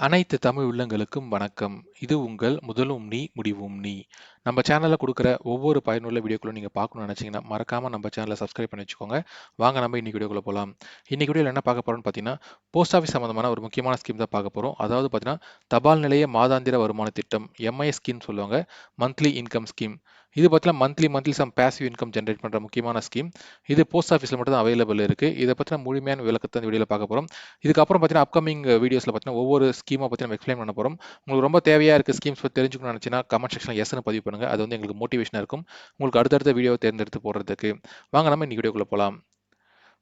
அனைத்து தமிழ் உள்ளங்களுக்கும் வணக்கம். இது உங்கள் முதலும் நீ, முடிவும் நீ. நம்ம சேனலில் கொடுக்குற ஒவ்வொரு பயனுள்ள வீடியோக்களும் நீங்கள் பார்க்கணும்னு நினச்சிங்கன்னா மறக்காமல் நம்ம சேனலை சப்ஸ்கிரைப் பண்ணி வச்சுக்கோங்க. வாங்க நம்ம இன்னைக்கு வீடியோக்குள்ளே போகலாம் இன்னைக்கு வீடியோவில் என்ன பார்க்க போகிறோம்னு பார்த்தீங்கன்னா, போஸ்ட் ஆஃபீஸ் சம்மந்தமான ஒரு முக்கியமான ஸ்கீம் தான் பார்க்க போகிறோம் அதாவது பார்த்தீங்கன்னா, தபால் நிலைய மாதாந்திர வருமான திட்டம் எம்ஐஎஸ் ஸ்கீம் சொல்லுவாங்க. Monthly income scheme. இது பார்த்தீங்கன்னா, monthly monthly some passive income generate பண்ணுற முக்கியமான ஸ்கீம். இது போஸ்ட் ஆஃபீஸில் மட்டும் தான் அவைலபிள் இருக்குது இதை பற்றின முழுமையான விளக்கத்தை இந்த வீடியோவில் பார்க்க போகிறோம் இதுக்கப்புறம் பார்த்தீங்கன்னா, அப்கமிங் வீடியோஸில் பார்த்தீங்கன்னா, ஒவ்வொரு ஸ்கீமை பற்றி நம்ம எக்ஸ்பிளைன் பண்ண போகிறோம் உங்களுக்கு ரொம்ப தேவையாக இருக்க ஸ்கீம்ஸ் பத்தி தெரிஞ்சுக்கணும்னு நெனச்சீங்கன்னா, கமெண்ட் செக்ஷன்ல எஸ்ன்னு பதிவு பண்ணுங்கள் அது வந்து எங்களுக்கு மோட்டிவேஷனா இருக்கும். உங்களுக்கு அடுத்தடுத்த வீடியோவை தேர்ந்தெடுத்து போடுறதுக்கு. வாங்க நம்ம இன்னைக்கு வீடியோக்குள்ள போகலாம்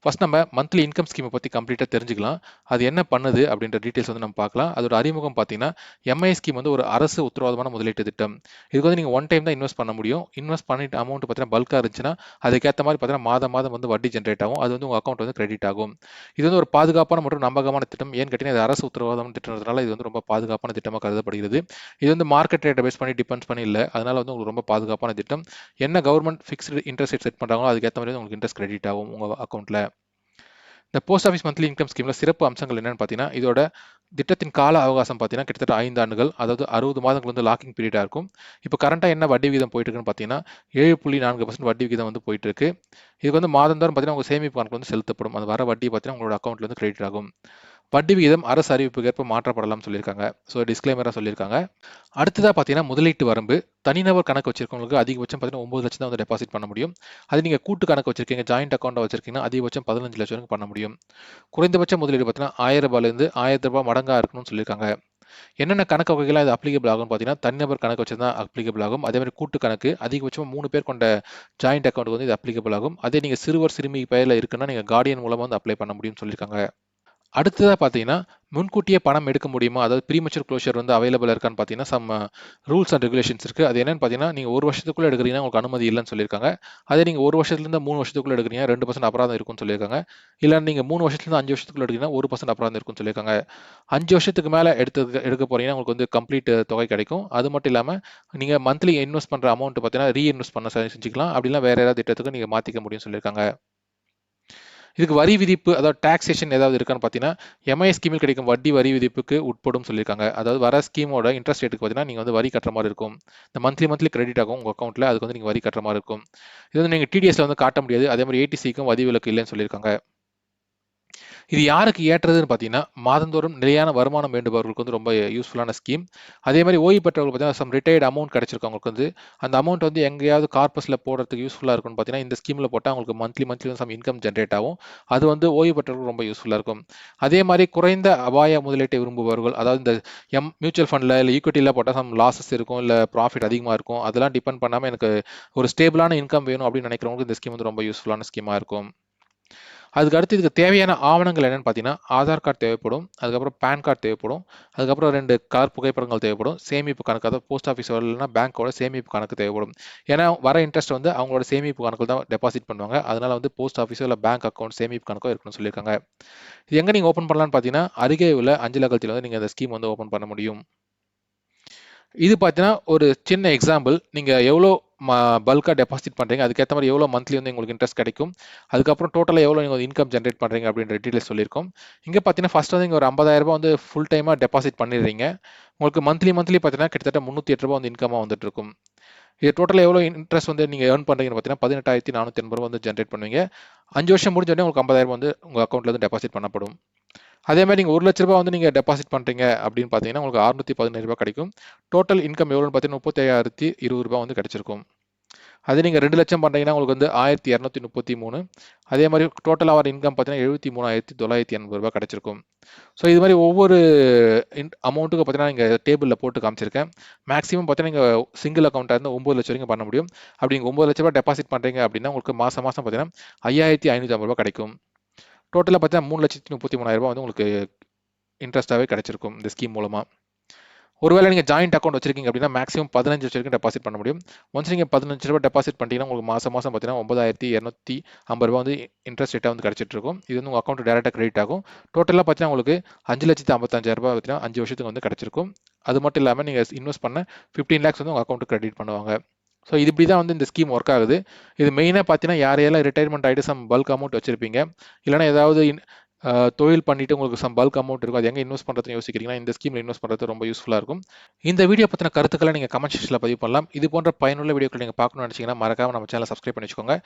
ஃபஸ்ட் நம்ம மந்த்லி இன்கம் ஸ்கீமை பற்றி கம்ப்ளீட்டாக தெரிஞ்சுக்கலாம். அது என்ன பண்ணுது அப்படின்ற டீட்டெயில்ஸ் வந்து நம்ம பார்க்கலாம். அதோட அறிமுகம் பார்த்தீங்கன்னா, எம்ஐ ஸ்கீம் வந்து ஒரு அரசு உத்தரவாதமான முதலீட்டு திட்டம். இதுக்கு வந்து நீங்கள் ஒன் டைம் தான் இன்வெஸ்ட் பண்ண முடியும். இன்வெஸ்ட் பண்ணிட்டு அமௌண்ட் பார்த்தீங்கன்னா, பல்காக இருந்துச்சுன்னா, அதுக்கேற்ற மாதிரி பார்த்தீங்கன்னா, மாதம் மாதம் வந்து வட்டி ஜென்ரேட் ஆகும். அது வந்து உங்கள் அக்கௌண்ட் வந்து கிரெடிட் ஆகும். இது வந்து ஒரு பாதுகாப்பான மற்றும் நம்பகமான திட்டம். ஏன்னு கேட்டீங்கன்னா, இது அரசு உத்தரவாதம் திட்டம்ன்றதுனால இது வந்து ரொம்ப பாதுகாப்பான திட்டமாக கருதப்படுகிறது. இது வந்து மார்க்கெட் ரேட்ட பேஸ் பண்ணி டிபெண்ட்ஸ் பண்ணி இல்லை அதனால வந்து உங்களுக்கு ரொம்ப பாதுகாப்பான திட்டம். என்ன government fixed interest rate set பண்ணுறாங்களோ அதுக்கேற்ற மாதிரி உங்களுக்கு இன்ட்ரெஸ்ட் கிரெடிட் ஆகும் உங்கள் அக்கௌண்ட்டில் இந்த போஸ்ட் ஆஃபீஸ் மந்த்லி இன்கம் ஸ்கீமில் சிறப்பு அம்சங்கள் என்னென்னு பார்த்தீங்கன்னா, இதோட திட்டத்தின் கால அவகாசம் பார்த்தீங்கன்னா, கிட்டத்தட்ட ஐந்து ஆண்டுகள். அதாவது 60 மாதங்கள் வந்து லாக்கிங் பீரியடாக இருக்கும். இப்போ கரண்ட்டாக என்ன வட்டி விகிதம் போயிட்டு இருக்குன்னு பார்த்தீங்கன்னா, 7.4% வட்டி விகிதம் வந்து போயிட்டு இருக்கு. இதுக்கு வந்து மாதந்தோறும் பார்த்தீங்கன்னா, உங்கள் சேமிப்பு கணக்கு வந்து செலுத்தப்படும். அது வர வட்டி பார்த்தீங்கன்னா, உங்களோட அக்கௌண்ட்டில் வந்து கிரெடிட் ஆகும். வட்டி விகிதம் அரசு அறிவிப்புக்கேற்ப மாற்றப்படலாம்னு சொல்லியிருக்காங்க. ஸோ டிஸ்க்ளைமராக சொல்லியிருக்காங்க. அடுத்ததாக பார்த்தீங்கன்னா, முதலீட்டு வரம்பு. தனிநபர் கணக்கு வச்சிருக்கவங்களுக்கு அதிகபட்சம் பார்த்தீங்கன்னா, ஒம்பது லட்சம் தான் வந்து டெபாசிட் பண்ண முடியும். அது நீங்கள் கூட்டு கணக்கு வச்சிருக்கீங்க, ஜாயிண்ட் அக்கௌண்ட்டை வச்சிருக்கீங்கன்னா, அதிகபட்சம் 15 லட்சம் வரைக்கும் பண்ண முடியும். குறைந்தபட்ச முதலீடு பார்த்தீங்கன்னா, ஆயிரம் 1000லேருந்து ரூ. 1000 மடங்கா இருக்கணும்னு சொல்லியிருக்காங்க. என்னென்ன கணக்கு வகைகள்லாம் இது அப்ளிகபிள் ஆகும்னு பார்த்தீங்கன்னா, தனிநபர் கணக்கு வச்சிருந்தா அப்ளிகபிள் ஆகும். அதே மாதிரி கூட்டு கணக்கு, அதிகபட்சமாக மூணு பேர் கொண்ட ஜாயிண்ட் அக்கௌண்ட் வந்து இது அப்ளிகபிள் ஆகும். அதே நீங்கள் சிறுவர், சிறுமி பெயரில் இருக்குன்னா, நீங்கள் கார்டியன் மூலமாக வந்து அப்ளை பண்ண முடியும்னு சொல்லியிருக்காங்க. அடுத்ததாக பார்த்தீங்கன்னா, முன்கூட்டியே பணம் எடுக்க முடியுமா? அதாவது ப்ரீமெச்சூர் க்ளோஷர் வந்து அவைலபிள் இருக்கான்னு பார்த்தீங்கன்னா, some rules uh, and regulations இருக்குது அது என்னென்னு பார்த்தீங்கன்னா, நீங்கள் ஒரு வருஷத்துக்குள்ளே எடுக்கிறீங்கன்னா உங்களுக்கு அனுமதி இல்லைன்னு சொல்லியிருக்காங்க. அதே நீங்கள் ஒரு வருஷத்துலேருந்து மூணு வருஷத்துக்குள்ளே எடுக்கிறீங்க ரெண்டு பர்சன்ட் அபராதம் இருக்கும்னு சொல்லியிருக்காங்க. இல்லை நீங்கள் மூணு வருஷத்துலேருந்து அஞ்சு வருஷத்துக்குள்ள எடுக்குறீங்கன்னா, 1% அபராதம் இருக்கும்னு சொல்லியிருக்காங்க. அஞ்சு வருஷத்துக்கு மேலே எடுத்து எடுக்க போறீங்கன்னா, உங்களுக்கு வந்து கம்ப்ளீட் uh, தொகை கிடைக்கும். அது மட்டும் இல்லாமல் நீங்கள் மந்த்லி இன்வெஸ்ட் பண்ணுற அமௌண்ட் பார்த்தீங்கன்னா, ரீஇன்வெஸ்ட் பண்ண செஞ்சுக்கலாம். அப்படி வேறு ஏதாவது திட்டத்துக்கு நீங்கள் மாற்றிக்க முடியும்னு சொல்லியிருக்காங்க. இதுக்கு வரி விதிப்பு அதாவது டாக்ஸேஷன் ஏதாவது இருக்கான்னு பார்த்தீங்கன்னா, எம்ஐஎஸ் ஸ்கீமில் கிடைக்கும் வட்டி வரி விதிப்புக்கு உட்படும் சொல்லியிருக்காங்க. அதாவது வர ஸ்கீமோட இன்ட்ரெஸ்ட் ரேட்டுக்கு பார்த்தீங்கன்னா, நீங்கள் வந்து வரி கட்டுற மாதிரி இருக்கும். இந்த மந்த்லி மந்த்லி கிரெடிட் ஆகும் உங்கள் அக்கௌண்ட்டில் அதுக்கு வந்து நீங்கள் வரி கட்டுற மாதிரி இருக்கும். இது வந்து நீங்கள் டிடிஎஸ்ல வந்து காட்ட முடியாது. அதே மாதிரி ஏடிசிக்கும் வரி விலக்கு இல்லைன்னு சொல்லியிருக்காங்க. இது யாருக்கு ஏற்றதுன்னு பார்த்தீங்கன்னா, மாதந்தோறும் நிலையான வருமானம் வேண்டுபவர்களுக்கு வந்து ரொம்ப யூஸ்ஃபுல்லான ஸ்கீம். அதே மாதிரி ஓய்வு பெற்றவர்கள் பார்த்தீங்கன்னா, சம் ரிட்டையர்ட் அமௌண்ட் கிடைச்சிருக்கவங்களுக்கு வந்து, அந்த அமௌண்ட் வந்து எங்கேயாவது கார்பஸில் போடுறதுக்கு யூஸ்ஃபுல்லாக இருக்கும்னு பார்த்தீங்கன்னா, இந்த ஸ்கீமில் போட்டால் அவங்களுக்கு monthly monthly some income generate ஆகும். அது வந்து ஓய்வு பெற்றவர்களுக்கு ரொம்ப யூஸ்ஃபுல்லாக இருக்கும். அதே மாதிரி குறைந்த அபாய முதலீட்டை விரும்புபவர்கள், அதாவது இந்த எம் மியூச்சுவல் ஃபண்டில் இல்லை ஈக்விட்டியில் போட்டால் சம் லாசஸ் இருக்கும். இல்லை ப்ராஃபிட் அதிகமாக இருக்கும். அதெல்லாம் டிபெண்ட் பண்ணாமல் எனக்கு ஒரு ஸ்டேபிளான இன்கம் வேணும் அப்படின்னு நினைக்கிறவங்களுக்கு இந்த ஸ்கீம் வந்து ரொம்ப யூஸ்ஃபுல்லான ஸ்கீமாக இருக்கும். அதுக்கு அடுத்து இதுக்கு தேவையான ஆவணங்கள் என்னென்னு பார்த்தீங்கன்னா, ஆதார் கார்டு தேவைப்படும். அதுக்கப்புறம் பேன் கார்டு தேவைப்படும். அதுக்கப்புறம் ரெண்டு கலர் புகைப்படங்கள் தேவைப்படும். சேமிப்பு கணக்கு அதாவது போஸ்ட் ஆஃபீஸ் இல்லைனா பேங்க்கோட சேமிப்பு கணக்கு தேவைப்படும். ஏன்னா வர இன்ட்ரெஸ்ட் வந்து அவங்களோட சேமிப்பு கணக்கு தான் டெபாசிட் பண்ணுவாங்க. அதனால வந்து போஸ்ட் ஆஃபீஸோ இல்லை பேங்க் அக்கௌண்ட் சேமிப்பு கணக்கோ இருக்கணும்னு சொல்லியிருக்காங்க. இது எங்கே நீங்கள் ஓப்பன் பண்ணலான்னு பார்த்தீங்கன்னா, அருகே உள்ள அஞ்சலகத்தில் வந்து நீங்கள் இந்த ஸ்கீம் வந்து ஓப்பன் பண்ண முடியும். இது பார்த்தீங்கன்னா, ஒரு சின்ன எக்ஸாம்பிள். நீங்கள் எவ்வளோ பல்காக டெபாசிட் பண்ணுறீங்க அதுக்கேற்ற மாதிரி எவ்வளோ மந்த்லி வந்து உங்களுக்கு இன்ட்ரெஸ்ட் கிடைக்கும். அதுக்கப்புறம் டோட்டலாக எவ்வளோ நீங்கள் இன்கம் ஜென்ரேட் பண்ணுறீங்க அப்படின்ற டீட்டெயில்ஸ் சொல்லியிருக்கோம். இங்கே பார்த்தீங்கன்னா, ஃபஸ்ட் வந்து இங்க ஒரு ஐம்பதாயிரரூபா வந்து ஃபுல் டைமாக டெபாசிட் பண்ணிடுறீங்க. உங்களுக்கு மந்த்லி மந்த்லி பார்த்தீங்கன்னா, கிட்டத்தட்ட முந்நூற்றி எட்டு ரூபா வந்து இன்கமாக வந்துட்டு இருக்கும். இது டோட்டலாக எவ்வளோ இன்ட்ரெஸ்ட் வந்து நீங்கள் ஏர்ன் பண்ணுறீங்கன்னு பார்த்தீங்கன்னா, ரூ. 18,480 வந்து ஜென்ரேட் பண்ணுவீங்க. அஞ்சு வருஷம் முடிஞ்ச உடனே உங்களுக்கு ஐம்பதாயிரம் வந்து உங்கள் அக்கௌண்ட்டில் வந்து டெபாசிட் பண்ணப்படும். அதே மாதிரி நீங்கள் ஒரு லட்ச ரூபாய் வந்து நீங்கள் டெபாசிட் பண்ணுறீங்க அப்படின்னு பார்த்தீங்கன்னா, உங்களுக்கு அறுநூத்தி பதினேழு ரூபாய் கிடைக்கும். டோட்டல் இன்கம் எவ்வளோன்னு பார்த்தீங்கன்னா, முப்பத்தி இருபது ரூபாய் வந்து கிடைச்சிருக்கும். அதே நீங்க 2,00,000 பண்றீங்கன்னா, உங்களுக்கு வந்து ஆயிரத்தி இரநூத்தி முப்பத்தி மூணு அதே மாதிரி டோட்டலாக வர இன்கம் பார்த்தீங்கன்னா, ரூ. 73,980 கிடைச்சிருக்கும். ஸோ இது மாதிரி ஒவ்வொரு இன் அமௌண்ட்டுக்கு பார்த்தீங்கன்னா, நீங்கள் டேபிளில் போட்டு காமிச்சிருக்கேன். மேக்ஸிமம் பார்த்தீங்கன்னா, நீங்கள் சிங்கிள் அக்கவுண்ட்டா இருந்தா 9,00,000 வரைக்கும் பண்ண முடியும். அப்படி நீங்கள் ஒம்பது 9,00,000 டெபாசிட் பண்ணுறீங்க அப்படின்னா, உங்களுக்கு மாதம் மாதம் பார்த்தீங்கன்னா, ஐயாயிரத்தி ஐநூற்றி ரூபா கிடைக்கும். டோட்டலாக பார்த்தீங்கன்னா, முப்பத்தி 3,33,000 வந்து உங்களுக்கு இன்ட்ரெஸ்ட்டாகவே கிடைச்சிருக்கும் இந்த ஸ்கீம் மூலமாக ஒருவேளை நீங்கள் ஜாயிண்ட் அக்கௌண்ட் வச்சிருக்கீங்க அப்படின்னா, மேக்ஸிமம் 15 லட்சம் டெபாசிட் பண்ண முடியும். ஒன்ஸ் நீங்கள் பதினஞ்சு ரூபா டெபாசிட் பண்ணிட்டீங்கன்னா, உங்களுக்கு மாதம் மாதம் பார்த்தீங்கன்னா, ரூ. 9,250 வந்து இன்ட்ரெஸ்ட் ரேட்டாக வந்து கிடைச்சிட்டு இருக்கும். இது வந்து உங்கள் அக்கௌண்ட் டேரெக்டாக கிரெடிட் ஆகும். டோட்டலாக பார்த்தீங்கன்னா, உங்களுக்கு அஞ்சு லட்சத்து ஐம்பத்தஞ்சாயிரம் 5,55,000 பார்த்தீங்கன்னா, அஞ்சு வருஷத்துக்கு வந்து கிடச்சிருக்கும் அது மட்டும் இல்லாமல் நீங்கள் இன்வெஸ்ட் பண்ண 15 லேக்ஸ் வந்து உங்கள் அக்கௌண்ட்டு கிரெடிட் பண்ணுவாங்க. ஸோ இது இப்படி தான் வந்து இந்த ஸ்கீம் ஒர்க் ஆகுது. இது மெயினாக பார்த்தீங்கன்னா, யார் யாரெல்லாம் ரிட்டயர்மெண்ட் சம் பல்க் அமௌண்ட் வச்சிருப்பீங்க. இல்லைனா ஏதாவது இன் தொழில் பண்ணிட்டு உங்களுக்கு சம் பல்க் அமௌண்ட் இருக்கும் அது எங்கே இன்வெஸ்ட் பண்ணுறதுன்னு யோசிக்கிறீங்கன்னா இந்த ஸ்கீமில் இன்வெஸ்ட் பண்ணுறது ரொம்ப யூஸ்ஃபுல்லாக இருக்கும் இந்த வீடியோ பற்றின கருத்துக்களை நீங்கள் கமெண்ட் செக்ஷனில் பதிவு பண்ணலாம் இது போன்ற பயனுள்ள வீடியோக்கள் நீங்கள் பார்க்கணும்னு நினச்சிங்கன்னா மறக்காம நம்ம சேனல் சப்ஸ்கிரைப் பண்ணி வச்சுக்கோங்க